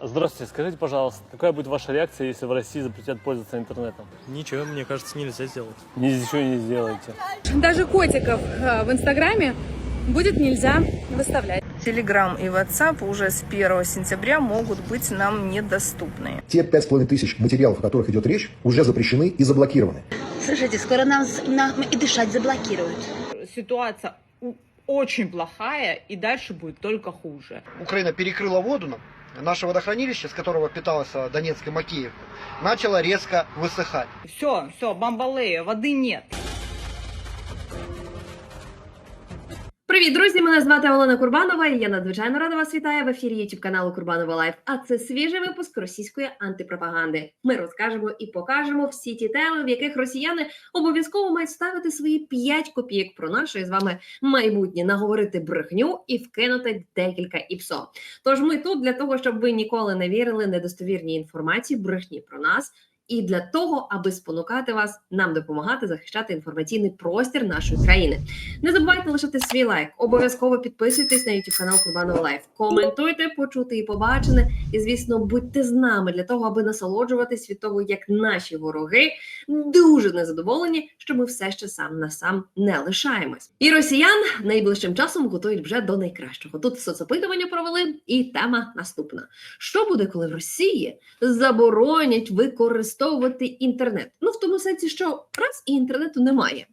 Здравствуйте, скажите, пожалуйста, какая будет ваша реакция, если в России запретят пользоваться интернетом? Ничего, мне кажется, нельзя сделать. Ничего не сделаете. Даже котиков э, в Инстаграме будет нельзя выставлять. Telegram и WhatsApp уже с 1 сентября могут быть нам недоступны. Те пять с половиной тысяч материалов, о которых идет речь, уже запрещены и заблокированы. Слушайте, скоро нам, нам и дышать заблокируют. ситуация очень плохая, и дальше будет только хуже. Украина перекрыла воду нам. Наше водохранилище, с которого питался Донецк и Макеев, начало резко высыхать. Все, все, бамбалея, воды нет. Привіт, друзі! Мене звати Олена Курбанова. і Я надзвичайно рада вас вітаю в ефірі YouTube каналу Курбанова Лайф. А це свіжий випуск російської антипропаганди. Ми розкажемо і покажемо всі ті теми, в яких росіяни обов'язково мають ставити свої 5 копійок про наше з вами майбутнє, наговорити брехню і вкинути декілька іпсо. Тож ми тут для того, щоб ви ніколи не вірили недостовірній інформації, брехні про нас. І для того, аби спонукати вас, нам допомагати захищати інформаційний простір нашої країни. Не забувайте лишати свій лайк. Обов'язково підписуйтесь на YouTube канал Курбанова Лайф. Коментуйте, почути і побачене. І звісно, будьте з нами для того, аби насолоджуватись від того, як наші вороги дуже незадоволені, що ми все ще сам на сам не лишаємось. І росіян найближчим часом готують вже до найкращого. Тут соцопитування провели, і тема наступна: що буде, коли в Росії заборонять використовувати інтернет? Ну в тому сенсі, що раз і інтернету немає.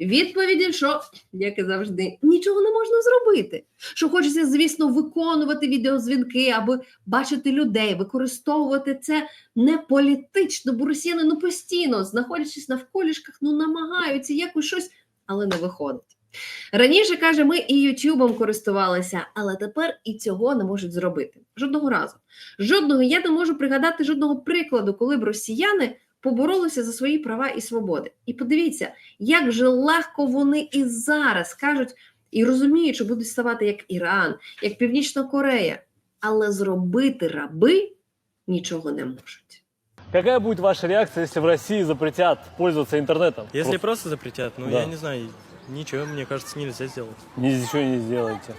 Відповіді, що, як і завжди, нічого не можна зробити. Що хочеться, звісно, виконувати відеозвінки, аби бачити людей, використовувати це не політично, бо росіяни ну постійно, знаходячись навколішках, ну намагаються якось щось, але не виходить. Раніше каже, ми і Ютубом користувалися, але тепер і цього не можуть зробити. Жодного разу. Жодного я не можу пригадати жодного прикладу, коли б росіяни поборолися за свої права і свободи. І подивіться, як же легко вони і зараз кажуть і розуміють, що будуть ставати як Іран, як Північна Корея, але зробити раби нічого не можуть. Какая будет ваша реакция, если в России запретят пользоваться интернетом? Если Просто просто запретят, ну Да. я не знаю, ничего, мне кажется, нельзя сделать. Ничего не сделаете.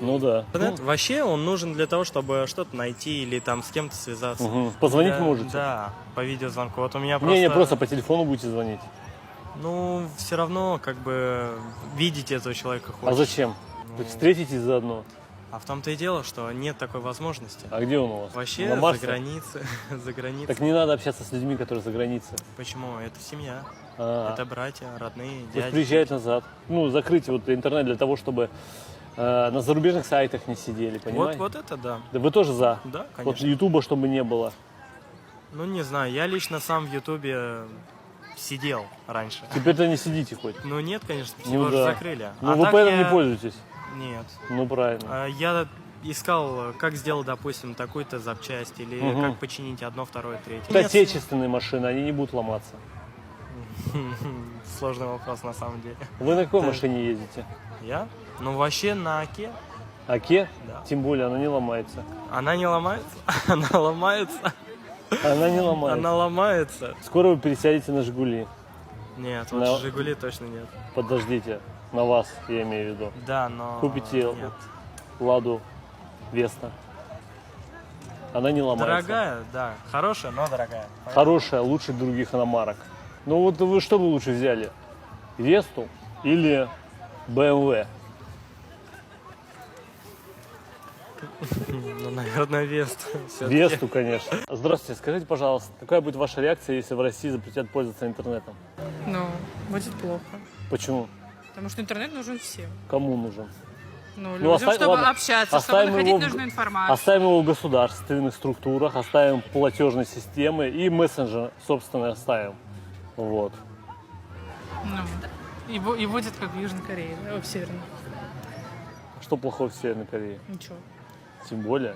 Ну да. Интернет вообще он нужен для того, чтобы что-то найти или там с кем-то связаться. Ну, мгм. Позвонить Да, можете? Да, по видеозвонку. Вот у меня просто... Не, не, просто по телефону будете звонить. Ну, все равно, как бы, видеть этого человека А хочешь. зачем? Ну, встретитесь заодно. А в том-то и дело, что нет такой возможности. А где он у вас? Вообще На за Марсе? границей, за границей. Так не надо общаться с людьми, которые за границей. Почему? Это семья, А, это братья, родные, пусть дяди. приезжают назад. Ну, закрыть вот интернет для того, чтобы э, на зарубежных сайтах не сидели, Вот, понимаете? вот это да. Да вы тоже за. Да, Вот конечно. Ютуба, чтобы не было. Ну, не знаю, я лично сам в Ютубе сидел раньше. Теперь-то не сидите хоть. Ну, нет, конечно, Ну его же да. закрыли. Ну, А вы поэтому я- не пользуетесь. Нет. Ну, правильно. А, Я искал, как сделать, допустим, такую-то запчасть, или Мгм. как починить одно, второе, третье. Это Нет, отечественные машины, они не будут ломаться. Сложный вопрос, на самом деле. Вы на какой машине ездите? Я? Ну, вообще на Оке. Аке? Да. Тем более, она не ломается. Она не ломается? Она ломается? Она не ломается. Она ломается? Скоро вы пересядете на Жигули. Нет, вот На- Жигули точно нет. Подождите. На вас, я имею в виду. Да, но... Купите Нет. Ладу Веста. Она не ломается. Дорогая, да. Хорошая, но дорогая. Хорошая, лучше других иномарок. Ну вот вы что бы лучше взяли? Весту или БМВ? Ну, наверное, Вест. всё-таки. Весту, конечно. Здравствуйте, скажите, пожалуйста, какая будет ваша реакция, если в России запретят пользоваться интернетом? Ну, будет плохо. Почему? Потому что интернет нужен всем. Кому нужен? Ну, Ну, людям, оста- чтобы ладно, общаться, оставим чтобы находить его нужную информацию. Оставим его в государственных структурах, оставим платежные системы и мессенджер, собственно, оставим. Вот. Ну, и, и будет как в Южной Корее, да, в Северной. Что плохого в Северной Корее? Ничего. Тем более.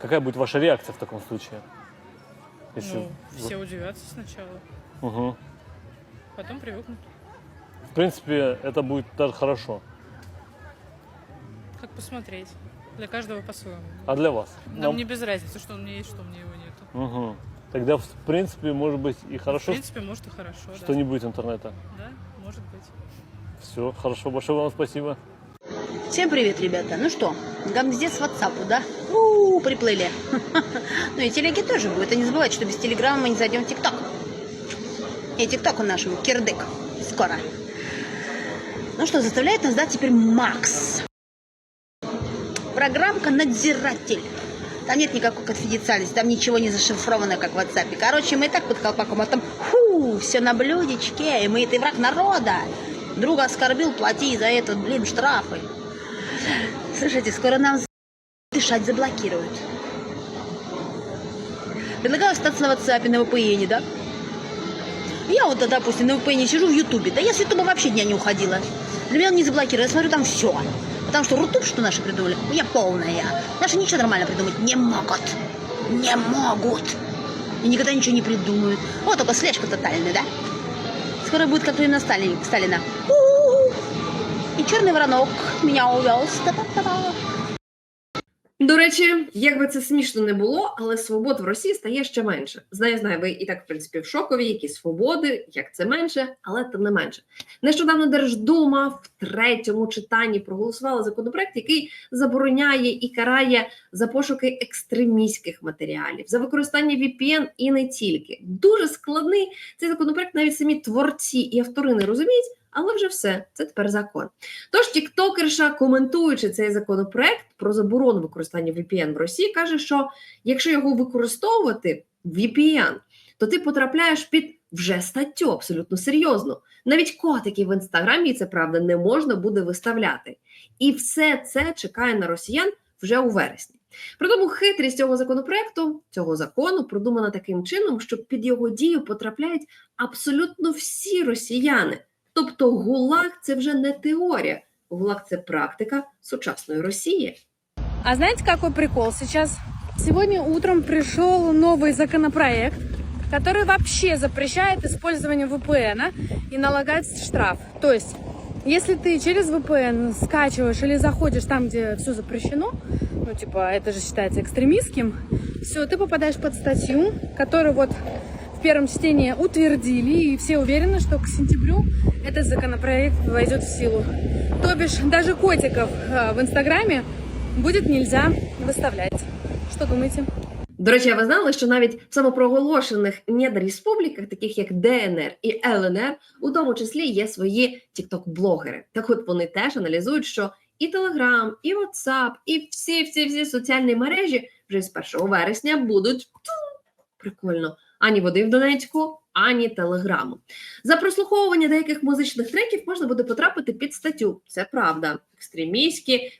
Какая будет ваша реакция в таком случае? Если... Ну, все удивятся сначала, Мгм. потом привыкнут. В принципе, это будет даже хорошо. Как посмотреть. Для каждого по-своему. А для вас? Нам Нам- не без разницы, что у меня есть, что у меня его нету. Мгм. Тогда, в принципе, может быть и хорошо, В принципе, может и хорошо, что не будет интернета. да. Да, может быть. Все, хорошо, большое вам спасибо. Всем привет, ребята. Ну что, гамздец в WhatsApp, да? У, приплыли. Ну и телеги тоже будет. И не забывайте, что без телеграмма мы не зайдем в ТикТок. И ТикТок у нашего кирдык. Скоро. Ну что, заставляет нас, да, теперь Макс. Программка «Надзиратель». Там нет никакой конфиденциальности, там ничего не зашифровано, как в WhatsApp. Короче, мы и так под колпаком, а там фу, все на блюдечке, и мы это враг народа. Друга оскорбил, плати за это, блин, штрафы. Слушайте, скоро нам дышать заблокируют. Предлагаю остаться на WhatsApp, на VPN, да? Я вот, допустим, на VPN сижу в Ютубе. Да я с Ютуба вообще дня не уходила. Для меня он не заблокирует. Я смотрю там все. Потому что Рутуб, что наши придумали, я полная. Наши ничего нормально придумать не могут. Не могут. И никогда ничего не придумают. Вот только слежка тотальная, да? Скоро будет как времена Сталина. Сталина. У-у-у. И черный воронок меня увез. Та-та-та-та. До речі, як би це смішно не було, але свобод в Росії стає ще менше. Знаю, знаю, ви і так, в принципі, в шокові, які свободи, як це менше, але тим не менше. Нещодавно Держдума в третьому читанні проголосувала законопроект, який забороняє і карає за пошуки екстремістських матеріалів, за використання VPN і не тільки. Дуже складний цей законопроект, навіть самі творці і автори не розуміють. Але вже все, це тепер закон. Тож тіктокерша, коментуючи цей законопроект про заборону використання VPN в Росії, каже, що якщо його використовувати VPN, то ти потрапляєш під вже статтю абсолютно серйозно. Навіть котики в інстаграмі, це правда, не можна буде виставляти. І все це чекає на росіян вже у вересні. При тому хитрість цього законопроекту, цього закону, продумана таким чином, що під його дію потрапляють абсолютно всі росіяни. Тобто ГУЛАГ це вже не теорія, ГУЛАГ це практика сучасної Росії. А знаете, какой прикол сейчас? Сегодня утром пришел новый законопроект, который вообще запрещает использование VPN и налагает штраф. То есть, если ты через VPN скачиваешь или заходишь там, где все запрещено, ну, типа, это же считается экстремистским, все, ты попадаешь под статью, которую вот в первом чтении утвердили, и все уверены, что к сентябрю этот законопроект войдет в силу. То бишь, даже котиков э, в Инстаграме будет нельзя выставлять. Что думаете? До речі, а ви знали, що навіть в самопроголошених недреспубліках, таких як ДНР і ЛНР, у тому числі є свої тікток-блогери. Так от вони теж аналізують, що і Телеграм, і WhatsApp, і всі всі всі соціальні мережі вже з 1 вересня будуть ту, прикольно. Ані води в Донецьку, ані телеграму. За прослуховування деяких музичних треків можна буде потрапити під статтю. Це правда. Екстремістські,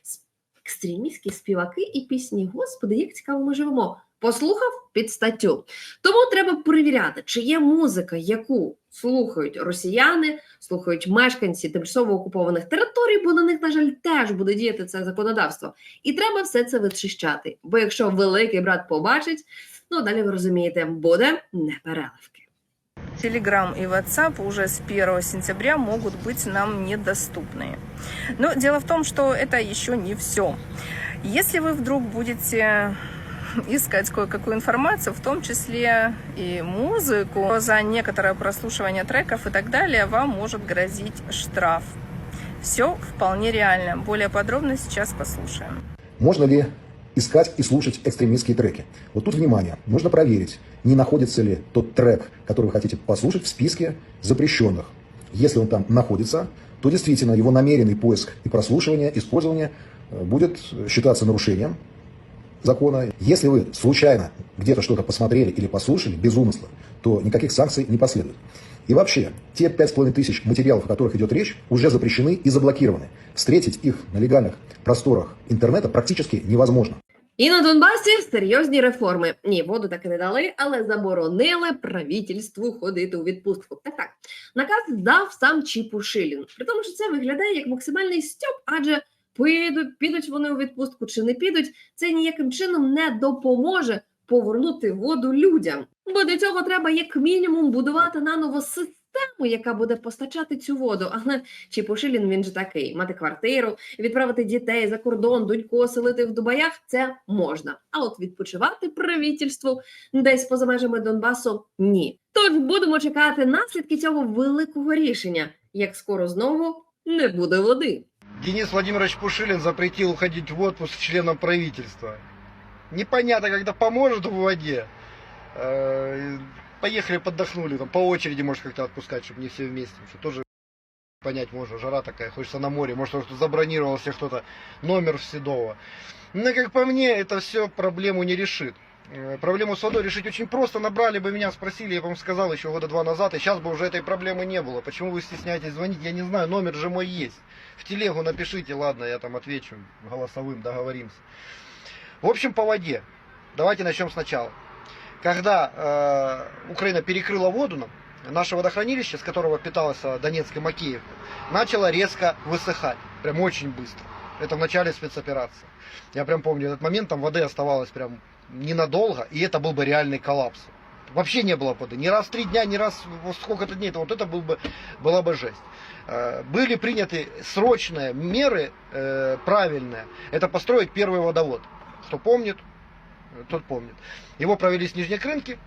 екстремістські співаки і пісні. Господи, як цікаво ми живемо. Послухав під статтю. Тому треба перевіряти, чи є музика, яку слухають росіяни, слухають мешканці тимчасово окупованих територій, бо на них, на жаль, теж буде діяти це законодавство. І треба все це вичищати. Бо якщо великий брат побачить, ну далі ви розумієте, буде непереливки. Telegram и WhatsApp уже с 1 сентября могут быть нам недоступны. Но дело в том, что это еще не все. Если вы вдруг будете искать кое-какую информацию, в том числе и музыку, за некоторое прослушивание треков и так далее, вам может грозить штраф. Все вполне реально. Более подробно сейчас послушаем. Можно ли искать и слушать экстремистские треки? Вот тут внимание, нужно проверить, не находится ли тот трек, который вы хотите послушать в списке запрещенных. Если он там находится, то действительно его намеренный поиск и прослушивание, использование э, будет считаться нарушением закона. Если вы случайно где-то что-то посмотрели или послушали без умысла, то никаких санкций не последует. И вообще, те пять с половиной тысяч материалов, о которых идет речь, уже запрещены и заблокированы. Встретить их на легальных просторах интернета практически невозможно. І на Донбасі серйозні реформи. Ні, воду таки не дали, але заборонили правительству ходити у відпустку. Так, так. Наказ дав сам Чіпушилін. При тому, що це виглядає як максимальний стьоп, адже підуть, підуть вони у відпустку чи не підуть, це ніяким чином не допоможе повернути воду людям. Бо для цього треба як мінімум будувати наново систему, яка буде постачати цю воду. Але Чіпушилін він же такий: мати квартиру, відправити дітей за кордон, доньку оселити в Дубаях це можна. А от відпочивати правительству десь поза межами Донбасу ні. Тож будемо чекати наслідки цього великого рішення, як скоро знову не буде води. Денис Владимирович Пушилин запретил уходить в отпуск членам правительства. Непонятно, когда поможет в воде. Поехали, подохнули, там по очереди, может, как-то отпускать, чтобы не все вместе. Что тоже понять можно, жара такая, хочется на море. Может, кто-то забронировал себе кто-то номер в Седово. Но, как по мне, это все проблему не решит. Э, Проблему с водой решить очень просто. Набрали бы меня, спросили, я вам сказал еще года два назад, и сейчас бы уже этой проблемы не было. Почему вы стесняетесь звонить, я не знаю, номер же мой есть. В телегу напишите, ладно, я там отвечу голосовым, договоримся. В общем, по воде. Давайте начнем сначала. Когда э, Украина перекрыла воду нам, наше водохранилище, с которого питалась э, Донецк и Макеев, начало резко высыхать. Прям очень быстро. Это в начале спецоперации. Я прям помню этот момент, там воды оставалось прям ненадолго, и это был бы реальный коллапс. Вообще не было воды. Ни раз в три дня, ни раз в сколько-то дней. Вот это был бы, была бы жесть. Э, Были приняты срочные меры, э, правильные. Это построить первый водовод. Кто помнит, тот помнит. Его провели с Нижнекрынки,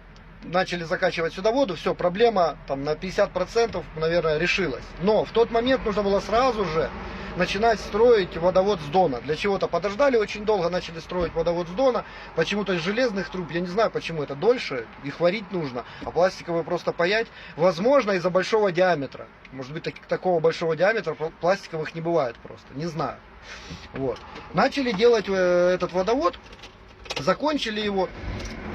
начали закачивать сюда воду, все, проблема там на 50%, наверное, решилась. Но в тот момент нужно было сразу же начинать строить водовод с Дона. Для чего-то подождали очень долго, начали строить водовод с Дона. Почему-то из железных труб, я не знаю, почему это дольше, их варить нужно, а пластиковые просто паять. Возможно, из-за большого диаметра. Может быть, так- такого большого диаметра пл- пластиковых не бывает просто, не знаю. Вот. Начали делать э, этот водовод, закончили его,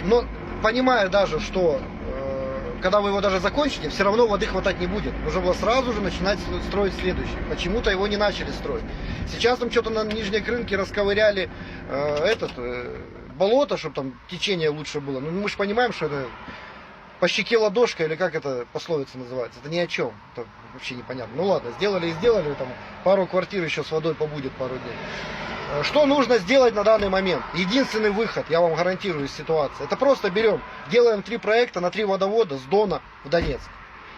но понимая даже, что э, когда вы его даже закончите, все равно воды хватать не будет. Нужно было сразу же начинать строить следующий. Почему-то его не начали строить. Сейчас там что-то на нижней крынке расковыряли э, этот э, болото, чтобы там течение лучше было. Ну мы же понимаем, что это по щеке ладошка, или как это пословица называется. Это ни о чем. Это вообще непонятно. Ну ладно, сделали и сделали, там пару квартир еще с водой побудет пару дней. Э, Что нужно сделать на данный момент? Единственный выход, я вам гарантирую, из ситуации. Это просто берем, делаем три проекта на три водовода с Дона в Донецк.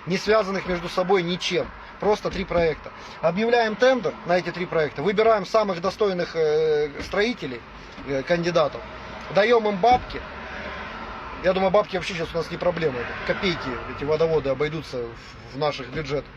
Не связанных между собой ничем. Просто три проекта. Объявляем тендер на эти три проекта. Выбираем самых достойных э, строителей, э, кандидатов. Даем им бабки. Я думаю, бабки вообще сейчас у нас не проблема. Копейки эти водоводы обойдутся в- наших бюджетах.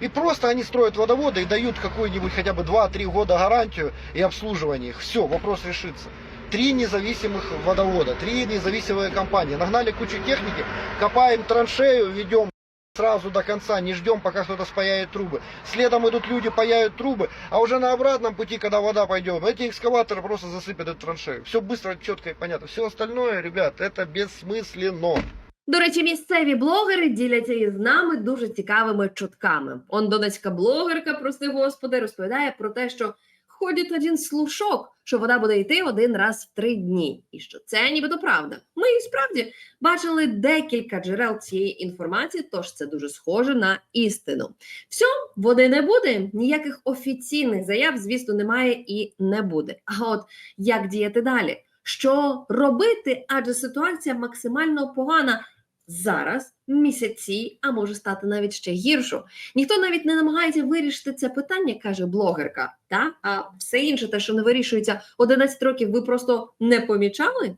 И просто они строят водоводы и дают какой-нибудь хотя бы 2-3 года гарантию и обслуживание их. Все, вопрос решится. Три независимых водовода, три независимые компании. Нагнали кучу техники, копаем траншею, ведем сразу до конца, не ждем, пока кто-то спаяет трубы. Следом идут люди, паяют трубы, а уже на обратном пути, когда вода пойдет, эти экскаваторы просто засыпят эту траншею. Все быстро, четко и понятно. Все остальное, ребят, это бессмысленно. До речі, місцеві блогери діляться із нами дуже цікавими чутками. Он донецька блогерка, прости господи, розповідає про те, що ходить один слушок, що вода буде йти один раз в три дні, і що це нібито правда. Ми і справді бачили декілька джерел цієї інформації, тож це дуже схоже на істину. Все, води не буде, ніяких офіційних заяв, звісно, немає і не буде. А от як діяти далі? Що робити? Адже ситуація максимально погана зараз, місяці, а може стати навіть ще гіршою. Ніхто навіть не намагається вирішити це питання, каже блогерка. Та а все інше, те, що не вирішується 11 років, ви просто не помічали?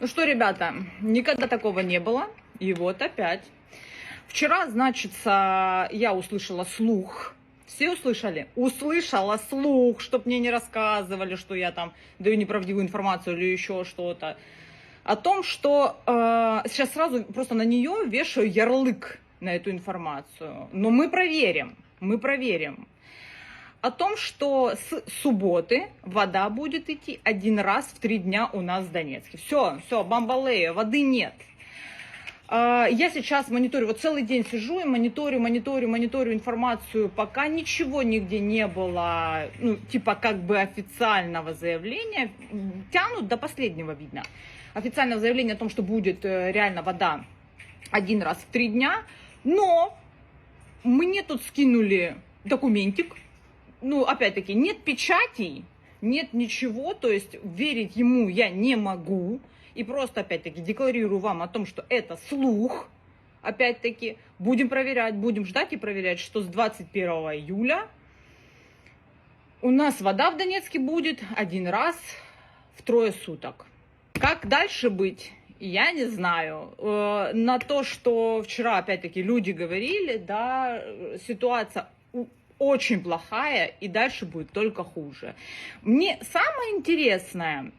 Ну что, ребята, никогда такого не было. И вот опять. Вчера, значит, я услышала слух. Все услышали? Услышала слух, чтоб мне не рассказывали, что я там даю неправдивую информацию или еще что-то. О том, что э, сейчас сразу просто на нее вешаю ярлык на эту информацию. Но мы проверим, мы проверим. О том, что с субботы вода будет идти один раз в три дня у нас в Донецке. Все, все, бамбалея, воды нет. А, Я сейчас мониторю, вот целый день сижу и мониторю, мониторю, мониторю информацию, пока ничего нигде не было, ну, типа как бы официального заявления, тянут до последнего, видно, официального заявления о том, что будет э, реально вода один раз в три дня, но мне тут скинули документик, ну, опять-таки, нет печатей, нет ничего, то есть верить ему я не могу. И просто, опять-таки, декларирую вам о том, что это слух. Опять-таки, будем проверять, будем ждать и проверять, что с 21 июля у нас вода в Донецке будет один раз в трое суток. Как дальше быть? Я не знаю. Э, На то, что вчера, опять-таки, люди говорили, да, ситуация очень плохая, и дальше будет только хуже. Мне самое интересное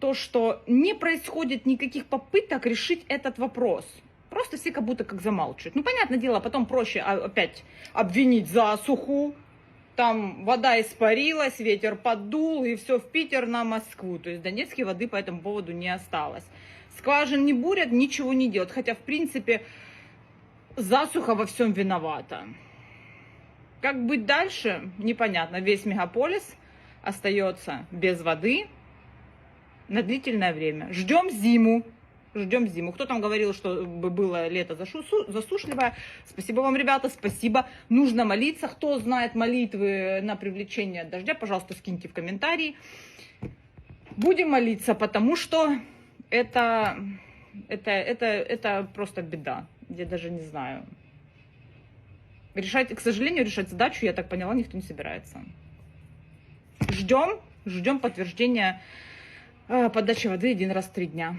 то, что не происходит никаких попыток решить этот вопрос. Просто все как будто как замалчивают. Ну, понятное дело, потом проще а, опять обвинить засуху, там вода испарилась, ветер поддул, и все в Питер на Москву. То есть Донецкой воды по этому поводу не осталось. Скважин не бурят, ничего не делают. Хотя, в принципе, засуха во всем виновата. Как быть дальше, непонятно. Весь мегаполис остается без воды на длительное время. Ждем зиму. Ждем зиму. Кто там говорил, что бы было лето засушливое? Спасибо вам, ребята, спасибо. Нужно молиться. Кто знает молитвы на привлечение дождя, пожалуйста, скиньте в комментарии. Будем молиться, потому что это, это, это, это просто беда. Я даже не знаю. Решать, к сожалению, решать задачу, я так поняла, никто не собирается. Ждем, ждем подтверждения э, подачи воды один раз в три дня.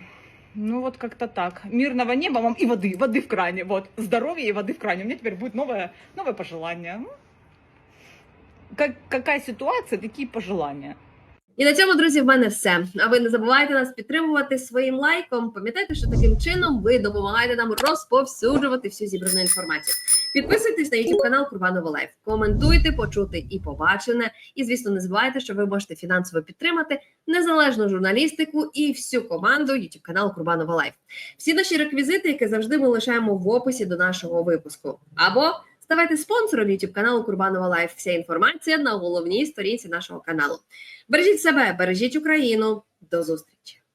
Ну вот как-то так. Мирного неба вам и воды, воды в кране. Вот, здоровья и воды в кране. У меня теперь будет новое, новое пожелание. Ну, Как, какая ситуация, такие пожелания. І на цьому, друзі, в мене все. А ви не забувайте нас підтримувати своїм лайком. Пам'ятайте, що таким чином ви допомагаєте нам розповсюджувати всю зібрану інформацію. Підписуйтесь на YouTube канал Курбанова Лайф, коментуйте, почути і побачене. І звісно, не забувайте, що ви можете фінансово підтримати незалежну журналістику і всю команду YouTube каналу Курбанова Лайф. Всі наші реквізити, які завжди ми лишаємо в описі до нашого випуску. Або ставайте спонсором YouTube каналу Курбанова Лайф. Вся інформація на головній сторінці нашого каналу. Бережіть себе, бережіть Україну. До зустрічі!